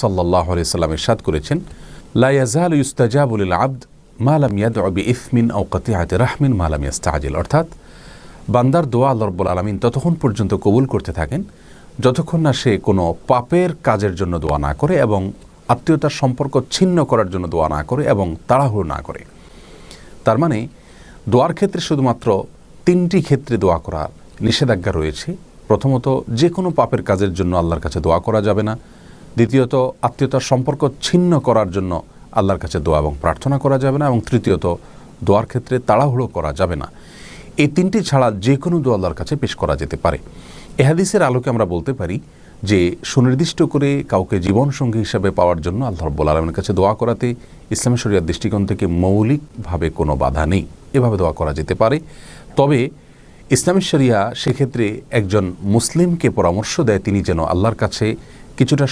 সাল্লাহ সাল্লাম ইরশাদ করেছেন লাইয়াজাল ইউস্তাজাবুল আব্দ মালাম ইয়াদ অবি ইফমিন ও কতিয়াতে রাহমিন মালাম ইয়াস্তাজিল অর্থাৎ, বান্দার দোয়া আল্লাহ রব্বুল আলমিন ততক্ষণ পর্যন্ত কবুল করতে থাকেন, যতক্ষণ না সে কোনো পাপের কাজের জন্য দোয়া না করে এবং আত্মীয়তার সম্পর্ক ছিন্ন করার জন্য দোয়া না করে এবং তাড়াহুড়ো না করে। তার মানে দোয়ার ক্ষেত্রে শুধুমাত্র তিনটি ক্ষেত্রে দোয়া করা নিষেধাজ্ঞা রয়েছে। প্রথমত, যে কোনো পাপের কাজের জন্য আল্লাহর কাছে দোয়া করা যাবে না। দ্বিতীয়ত, আত্মীয়তার সম্পর্ক ছিন্ন করার জন্য আল্লাহর কাছে দোয়া এবং প্রার্থনা করা যাবে না এবং তৃতীয়ত, দোয়ার ক্ষেত্রে তাড়াহুড়ো করা যাবে না। এই তিনটি ছাড়া যে কোনো দোয়া আল্লাহর কাছে পেশ করা যেতে পারে। এহাদিসের আলোকে আমরা বলতে পারি যে, সুনির্দিষ্ট করে কাউকে জীবনসঙ্গী হিসাবে পাওয়ার জন্য আল্লাহ রব্বুল আলমের কাছে দোয়া করাতে ইসলামী শরিয়ার দৃষ্টিকোণ থেকে মৌলিকভাবে কোনো বাধা নেই। এভাবে দোয়া করা যেতে পারে। তবে, ইসলামী শরিয়া সেক্ষেত্রে একজন মুসলিমকে পরামর্শ দেয়, তিনি যেন আল্লাহর কাছে কিছুটা